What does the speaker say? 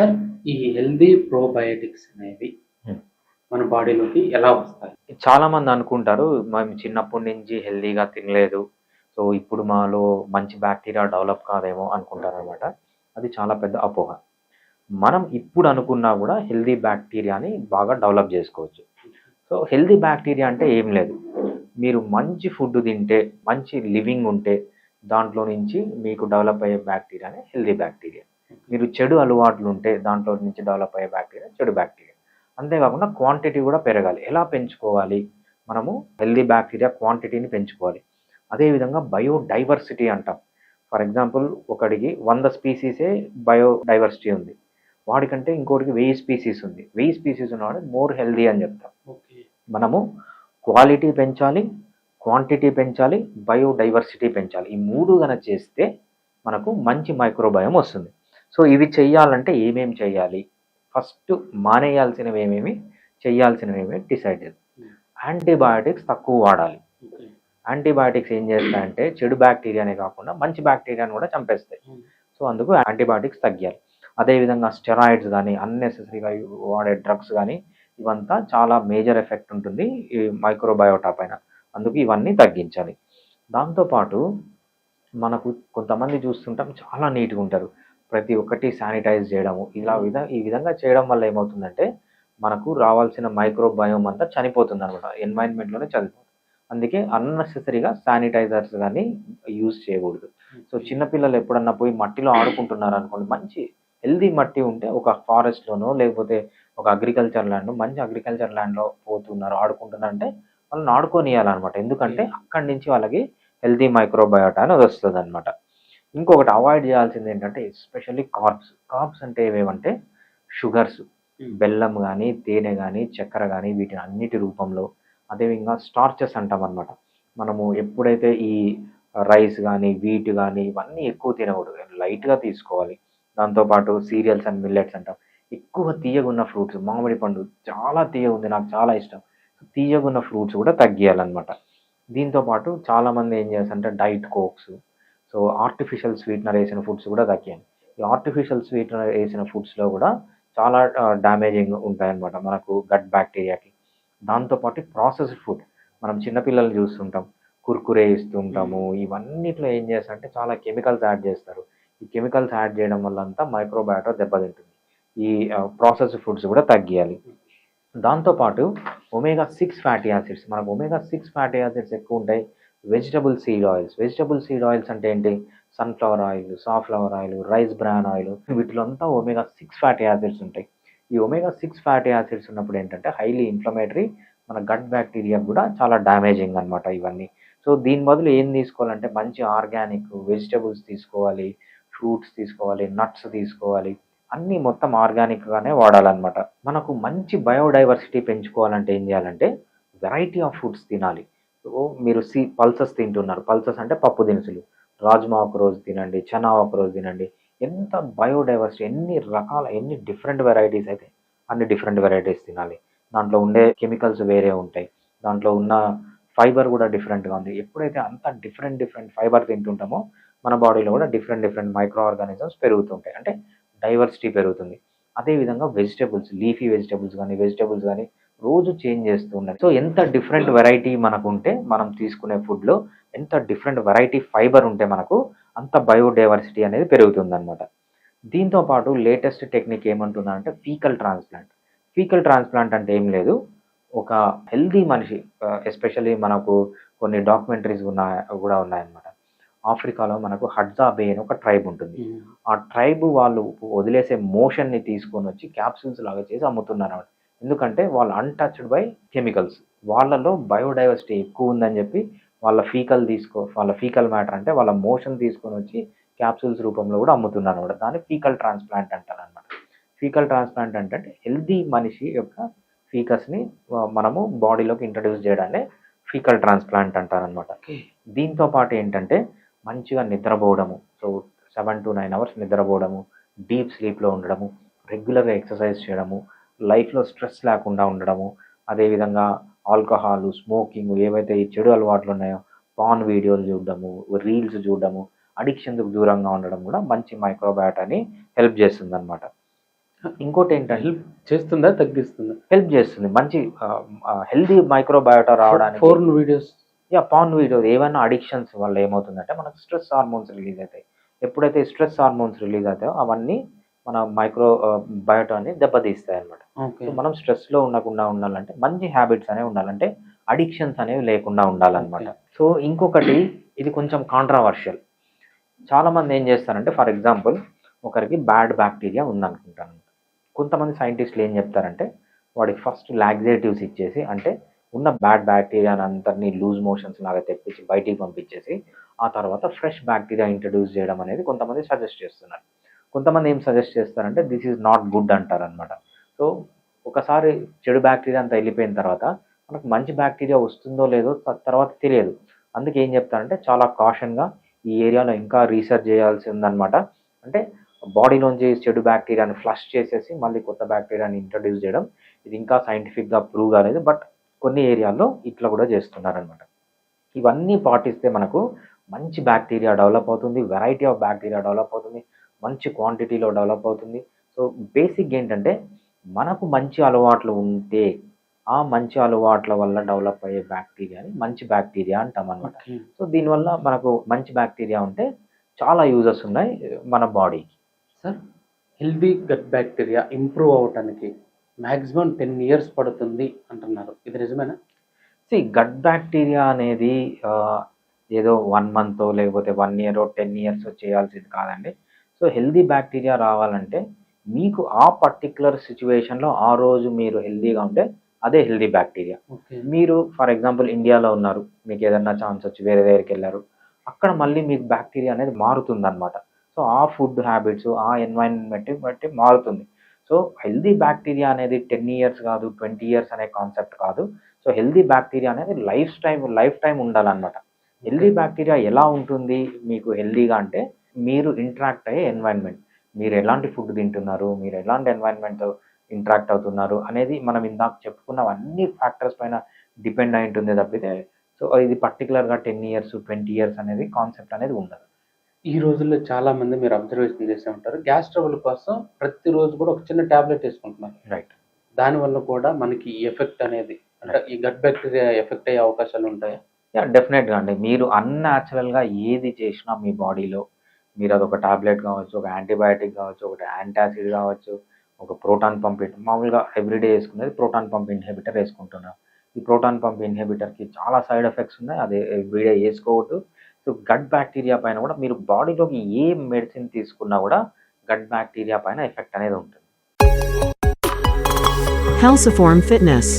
Sir ఈ healthy probiotics అనేవి Hmm. మన బాడీలోకి ఎలా వస్తాయి? చాలా మంది అనుకుంటారు మేము చిన్నప్పటి నుంచి హెల్దీగా తినలేదు సో ఇప్పుడు మాలో మంచి బ్యాక్టీరియా డెవలప్ కాదేమో అనుకుంటారు అనమాట అది చాలా పెద్ద అపోహ. మనం ఇప్పుడు అనుకున్నా కూడా హెల్దీ బ్యాక్టీరియాని బాగా డెవలప్ చేసుకోవచ్చు. సో హెల్దీ బ్యాక్టీరియా అంటే ఏం లేదు. మీరు మంచి ఫుడ్ తింటే మంచి లివింగ్ ఉంటే దాంట్లో నుంచి మీకు డెవలప్ అయ్యే బ్యాక్టీరియానే హెల్దీ బ్యాక్టీరియా. మీరు చెడు అలవాట్లు ఉంటే దాంట్లో నుంచి డెవలప్ అయ్యే బ్యాక్టీరియా చెడు బ్యాక్టీరియా. అంతేకాకుండా క్వాంటిటీ కూడా పెరగాలి. ఎలా పెంచుకోవాలి? మనము హెల్దీ బ్యాక్టీరియా క్వాంటిటీని పెంచుకోవాలి. అదేవిధంగా బయోడైవర్సిటీ అంటాం. ఫర్ ఎగ్జాంపుల్ ఒకడికి వంద స్పీసీసే బయోడైవర్సిటీ ఉంది. వాడికంటే ఇంకోటికి వెయ్యి స్పీసీస్ ఉంది. వెయ్యి స్పీసీస్ ఉన్నవాడు మోర్ హెల్దీ అని చెప్తాం. ఓకే. మనము క్వాలిటీ పెంచాలి క్వాంటిటీ పెంచాలి బయోడైవర్సిటీ పెంచాలి. ఈ మూడు కనుక చేస్తే మనకు మంచి మైక్రోబయం వస్తుంది. సో ఇవి చెయ్యాలంటే ఏమేమి చేయాలి ఫస్ట్ మానేయాల్సినవి ఏమేమి చేయాల్సినవి ఏమేమి డిసైడ్ చేద్దాం. యాంటీబయాటిక్స్ తక్కువ వాడాలి. యాంటీబయాటిక్స్ ఏం చేస్తాయంటే చెడు బ్యాక్టీరియానే కాకుండా మంచి బ్యాక్టీరియాని కూడా చంపేస్తాయి. సో అందుకు యాంటీబయాటిక్స్ తగ్గాలి. అదేవిధంగా స్టెరాయిడ్స్ కానీ అన్నెసెసరీగా వాడే డ్రగ్స్ కానీ ఇవంతా చాలా మేజర్ ఎఫెక్ట్ ఉంటుంది ఈ మైక్రోబయోటా పైన. అందుకు ఇవన్నీ తగ్గించాలి. దాంతోపాటు మనకు కొంతమంది చూస్తుంటాం చాలా నీట్గా ఉంటారు. ప్రతి ఒక్కటి శానిటైజ్ చేయడము. ఇలా విధ ఈ విధంగా చేయడం వల్ల ఏమవుతుందంటే మనకు రావాల్సిన మైక్రోబయోమ్ అంతా చనిపోతుంది అనమాట ఎన్వైరన్మెంట్లోనే చనిపోతుంది. అందుకే అన్నెసెసరీగా శానిటైజర్స్ కానీ యూజ్ చేయకూడదు. సో చిన్నపిల్లలు ఎప్పుడన్నా పోయి మట్టిలో ఆడుకుంటున్నారు అనుకోండి మంచి హెల్దీ మట్టి ఉంటే ఒక ఫారెస్ట్లోనో లేకపోతే ఒక అగ్రికల్చర్ ల్యాండ్ మంచి అగ్రికల్చర్ ల్యాండ్లో పోతున్నారు ఆడుకుంటున్నారు అంటే వాళ్ళని ఆడుకోనియాలన్నమాట ఎందుకంటే అక్కడి నుంచి వాళ్ళకి హెల్దీ మైక్రోబయోటా అనేది వస్తుంది అనమాట ఇంకొకటి అవాయిడ్ చేయాల్సింది ఏంటంటే ఎస్పెషల్లీ కార్బ్స్ కార్బ్స్ అంటే ఏమేమంటే షుగర్స్ బెల్లం కానీ తేనె కానీ చక్కెర కానీ వీటిని అన్నిటి రూపంలో అదేవిధంగా స్టార్చెస్ అంటాం అనమాట మనము ఎప్పుడైతే ఈ రైస్ కానీ వీట్ కానీ ఇవన్నీ ఎక్కువ తినకూడదు. లైట్గా తీసుకోవాలి. దాంతోపాటు సీరియల్స్ అండ్ మిల్లెట్స్ అంటాం. ఎక్కువ తీయగున్న ఫ్రూట్స్ మామిడి పండు చాలా తీయగా ఉంది నాకు చాలా ఇష్టం. తీయగున్న ఫ్రూట్స్ కూడా తగ్గియాలన్నమాట. దీంతో పాటు చాలామంది ఏం చేస్తారంటే diet cokes so artificial sweetener వేసిన ఫుడ్స్ కూడా తగ్గాయి ఈ ఆర్టిఫిషియల్ స్వీట్నర్ వేసిన ఫుడ్స్లో కూడా చాలా డ్యామేజింగ్ ఉంటాయన్నమాట. మనకు గట్ బ్యాక్టీరియాకి దాంతోపాటు ప్రాసెస్డ్ ఫుడ్ మనం చిన్నపిల్లలు చూస్తుంటాం. కుర్కురే ఇస్తుంటాము. ఇవన్నిట్లో ఏం చేస్తారంటే చాలా కెమికల్స్ యాడ్ చేస్తారు. ఈ కెమికల్స్ యాడ్ చేయడం వల్ల అంతా మైక్రోబయాటా దెబ్బతింటుంది. ఈ ప్రాసెస్డ్ ఫుడ్స్ కూడా తగ్గియాలి. దాంతోపాటు ఒమేగా సిక్స్ ఫ్యాటీ యాసిడ్స్ మనకు ఒమేగా సిక్స్ ఫ్యాటీ యాసిడ్స్ ఎక్కువ ఉంటాయి. Vegetable seed oils vegetable seed oils అంటే ఏంటి? Sunflower oil safflower oil rice bran oil వీటిలో అంతా ఒమేగా సిక్స్ ఫ్యాటీ యాసిడ్స్ ఉంటాయి. ఈ ఒమేగా సిక్స్ ఫ్యాటీ యాసిడ్స్ ఉన్నప్పుడు ఏంటంటే హైలీ ఇన్ఫ్లమేటరీ మన గట్ బ్యాక్టీరియా కూడా చాలా డ్యామేజింగ్ అనమాట ఇవన్నీ. సో దీని బదులు ఏం తీసుకోవాలంటే మంచి ఆర్గానిక్ వెజిటబుల్స్ తీసుకోవాలి ఫ్రూట్స్ తీసుకోవాలి నట్స్ తీసుకోవాలి. అన్నీ మొత్తం ఆర్గానిక్గానే వాడాలన్నమాట. మనకు మంచి బయోడైవర్సిటీ పెంచుకోవాలంటే ఏం చేయాలంటే వెరైటీ ఆఫ్ ఫుడ్స్ తినాలి. సో మీరు సి పల్సస్ తింటున్నారు. పల్సస్ అంటే పప్పు దినుసులు. రాజ్మా ఒక రోజు తినండి చనా ఒక రోజు తినండి. ఎంత బయోడైవర్సిటీ ఎన్ని రకాల ఎన్ని డిఫరెంట్ వెరైటీస్ అయితే అన్ని డిఫరెంట్ వెరైటీస్ తినాలి. దాంట్లో ఉండే కెమికల్స్ వేరే ఉంటాయి. దాంట్లో ఉన్న ఫైబర్ కూడా డిఫరెంట్గా ఉంది. ఎప్పుడైతే అంత డిఫరెంట్ డిఫరెంట్ ఫైబర్ తింటుంటామో మన బాడీలో కూడా డిఫరెంట్ డిఫరెంట్ మైక్రో ఆర్గానిజమ్స్ పెరుగుతుంటాయి. అంటే డైవర్సిటీ పెరుగుతుంది. అదేవిధంగా వెజిటబుల్స్ లీఫీ వెజిటబుల్స్ కానీ వెజిటబుల్స్ కానీ రోజు చేంజ్ చేస్తూ ఉండాలి సో ఎంత డిఫరెంట్ వెరైటీ మనకు ఉంటే మనం తీసుకునే ఫుడ్లో ఎంత డిఫరెంట్ వెరైటీ ఫైబర్ ఉంటే మనకు అంత బయోడైవర్సిటీ అనేది పెరుగుతుంది అనమాట దీంతో పాటు లేటెస్ట్ టెక్నిక్ ఏమంటుందంటే ఫీకల్ ట్రాన్స్ప్లాంట్ ఫీకల్ ట్రాన్స్ప్లాంట్ అంటే ఏం లేదు. ఒక హెల్దీ మనిషి ఎస్పెషల్లీ మనకు కొన్ని డాక్యుమెంటరీస్ ఉన్నాయి కూడా ఉన్నాయన్నమాట. ఆఫ్రికాలో మనకు హడ్జా బే అని ఒక ట్రైబ్ ఉంటుంది. ఆ ట్రైబ్ వాళ్ళు వదిలేసే మోషన్ని తీసుకొని వచ్చి క్యాప్సూల్స్ లాగా చేసి అమ్ముతున్నారు అన్నమాట ఎందుకంటే వాళ్ళు అన్టచ్డ్ బై కెమికల్స్ వాళ్ళలో బయోడైవర్సిటీ ఎక్కువ ఉందని చెప్పి వాళ్ళ ఫీకల్ తీసుకో వాళ్ళ ఫీకల్ మ్యాటర్ అంటే వాళ్ళ మోషన్ తీసుకొని వచ్చి క్యాప్సూల్స్ రూపంలో కూడా అమ్ముతున్నారు అనమాట దాన్ని ఫీకల్ ట్రాన్స్ప్లాంట్ అంటారు అనమాట ఫీకల్ ట్రాన్స్ప్లాంట్ అంటే హెల్దీ మనిషి యొక్క ఫీకస్ని మనము బాడీలోకి ఇంట్రడ్యూస్ చేయడాన్ని ఫీకల్ ట్రాన్స్ప్లాంట్ అంటారనమాట దీంతో పాటు ఏంటంటే మంచిగా నిద్రపోవడము so seven to nine hours నిద్రపోవడము deep స్లీప్లో ఉండడము రెగ్యులర్గా ఎక్సర్సైజ్ చేయడము లైఫ్లో స్ట్రెస్ లేకుండా ఉండడము అదేవిధంగా ఆల్కహాల్ స్మోకింగ్ ఏవైతే ఈ చెడు అలవాట్లు ఉన్నాయో పాన్ వీడియోలు చూడడము రీల్స్ చూడడము అడిక్షన్కు దూరంగా ఉండడం కూడా మంచి మైక్రోబయాటాని హెల్ప్ చేస్తుంది అనమాట ఇంకోటి ఏంటంటే హెల్ప్ చేస్తుందా తగ్గిస్తుందా? హెల్ప్ చేస్తుంది. మంచి హెల్దీ మైక్రోబయోటా రావడానికి ఫోర్న్ వీడియోస్? యా పాన్ వీడియో ఏమైనా అడిక్షన్స్ వల్ల ఏమవుతుందంటే మనకు స్ట్రెస్ హార్మోన్స్ రిలీజ్ అవుతాయి. ఎప్పుడైతే స్ట్రెస్ హార్మోన్స్ రిలీజ్ అవుతాయో అవన్నీ మన మైక్రో బయోటాని దెబ్బతీస్తాయి అనమాట సో మనం స్ట్రెస్లో ఉండకుండా ఉండాలంటే మంచి హ్యాబిట్స్ అనేవి ఉండాలంటే అడిక్షన్స్ అనేవి లేకుండా ఉండాలన్నమాట. సో ఇంకొకటి ఇది కొంచెం కాంట్రావర్షియల్. చాలా మంది ఏం చేస్తారంటే ఫర్ ఎగ్జాంపుల్ ఒకరికి బ్యాడ్ బ్యాక్టీరియా ఉందనుకుంటాను. కొంతమంది సైంటిస్టులు ఏం చెప్తారంటే వాడికి ఫస్ట్ లాగ్జేటివ్స్ ఇచ్చేసి అంటే ఉన్న బ్యాడ్ బ్యాక్టీరియాని అందరినీ లూజ్ మోషన్స్ లాగా తెప్పించి బయటికి పంపించేసి ఆ తర్వాత ఫ్రెష్ బ్యాక్టీరియా ఇంట్రడ్యూస్ చేయడం అనేది కొంతమంది సజెస్ట్ చేస్తున్నారు. కొంతమంది ఏం సజెస్ట్ చేస్తారంటే దిస్ ఈజ్ నాట్ గుడ్ అంటారు అనమాట సో ఒకసారి చెడు బ్యాక్టీరియా అంతా వెళ్ళిపోయిన తర్వాత మనకు మంచి బ్యాక్టీరియా వస్తుందో లేదో తర్వాత తెలియదు. అందుకే ఏం చెప్తారంటే చాలా కాషన్గా ఈ ఏరియాలో ఇంకా రీసెర్చ్ చేయాల్సి ఉందన్నమాట. అంటే బాడీలోంచి చెడు బ్యాక్టీరియాని ఫ్లష్ చేసేసి మళ్ళీ కొత్త బ్యాక్టీరియాని ఇంట్రడ్యూస్ చేయడం ఇది ఇంకా సైంటిఫిక్గా ప్రూవ్ కాలేదు. బట్ కొన్ని ఏరియాల్లో ఇట్లా కూడా చేస్తున్నారనమాట ఇవన్నీ పాటిస్తే మనకు మంచి బ్యాక్టీరియా డెవలప్ అవుతుంది వెరైటీ ఆఫ్ బ్యాక్టీరియా డెవలప్ అవుతుంది. మంచి క్వాంటిటీలో డెవలప్ అవుతుంది. సో బేసిక్ ఏంటంటే మనకు మంచి అలవాట్లు ఉంటే ఆ మంచి అలవాట్ల వల్ల డెవలప్ అయ్యే బ్యాక్టీరియాని మంచి బ్యాక్టీరియా అంటాం అనమాట సో దీనివల్ల మనకు మంచి బ్యాక్టీరియా ఉంటే చాలా యూజెస్ ఉన్నాయి మన బాడీకి. Sir healthy gut bacteria improve అవటానికి మాక్సిమం టెన్ ఇయర్స్ పడుతుంది అంటున్నారు. ఇది నిజమేనా? సి గట్ బ్యాక్టీరియా అనేది ఏదో వన్ మంత్ లేకపోతే వన్ ఇయర్ టెన్ ఇయర్స్ చేయాల్సింది కాదండి. సో హెల్దీ బ్యాక్టీరియా రావాలంటే మీకు ఆ పర్టికులర్ సిచ్యువేషన్లో ఆ రోజు మీరు హెల్దీగా ఉంటే అదే హెల్దీ బ్యాక్టీరియా. మీరు ఫర్ ఎగ్జాంపుల్ ఇండియాలో ఉన్నారు మీకు ఏదన్నా ఛాన్స్ వచ్చి వేరే దగ్గరికి వెళ్ళారు అక్కడ మళ్ళీ మీకు బ్యాక్టీరియా అనేది మారుతుంది అనమాట సో ఆ ఫుడ్ హ్యాబిట్స్ ఆ ఎన్వైరన్మెంట్ బట్టి మారుతుంది. సో హెల్దీ బ్యాక్టీరియా అనేది టెన్ ఇయర్స్ కాదు ట్వంటీ ఇయర్స్ అనే కాన్సెప్ట్ కాదు. సో హెల్దీ బ్యాక్టీరియా అనేది లైఫ్ టైం లైఫ్ టైం ఉండాలన్నమాట. హెల్దీ బ్యాక్టీరియా ఎలా ఉంటుంది మీకు హెల్దీగా అంటే మీరు ఇంటరాక్ట్ అయ్యే ఎన్వైరన్మెంట్ మీరు ఎలాంటి ఫుడ్ తింటున్నారు? మీరు ఎలాంటి ఎన్వైరన్మెంట్ ఇంటరాక్ట్ అవుతున్నారు? అనేది మనం ఇందాక చెప్పుకున్నవన్నీ ఫ్యాక్టర్స్ పైన డిపెండ్ అయి ఉంటుంది తప్పితే సో ఇది పర్టికులర్గా టెన్ ఇయర్స్ ట్వంటీ ఇయర్స్ అనేది కాన్సెప్ట్ అనేది ఉండదు. ఈ రోజుల్లో చాలా మంది మీరు అబ్జర్వేషన్ చేసే ఉంటారు. గ్యాస్ ట్రబుల్ కోసం ప్రతిరోజు కూడా ఒక చిన్న టాబ్లెట్ వేసుకుంటున్నారు. రైట్ దానివల్ల కూడా మనకి ఈ ఎఫెక్ట్ అనేది అంటే ఈ గట్ బ్యాక్టీరియా ఎఫెక్ట్ అయ్యే అవకాశాలు ఉంటాయా? యా డెఫినెట్గా అండి. మీరు అన్యాచురల్గా ఏది చేసినా మీ బాడీలో మీరు అదొక టాబ్లెట్ కావచ్చు ఒక యాంటీబయాటిక్ కావచ్చు ఒకటి యాంటాసిడ్ కావచ్చు ఒక ప్రోటాన్ పంప్ మామూలుగా ఎవ్రీడే వేసుకునేది ప్రోటాన్ పంప్ ఇన్హిబిటర్ వేసుకుంటున్నాం. ఈ ప్రోటాన్ పంప్ ఇన్హిబిటర్కి చాలా సైడ్ ఎఫెక్ట్స్ ఉన్నాయి అది ఎవ్రీడే వేసుకోవద్దు సో గట్ బ్యాక్టీరియా పైన కూడా మీరు బాడీలోకి ఏ మెడిసిన్ తీసుకున్నా కూడా గట్ బ్యాక్టీరియా పైన ఎఫెక్ట్ అనేది ఉంటుంది. Halciform fitness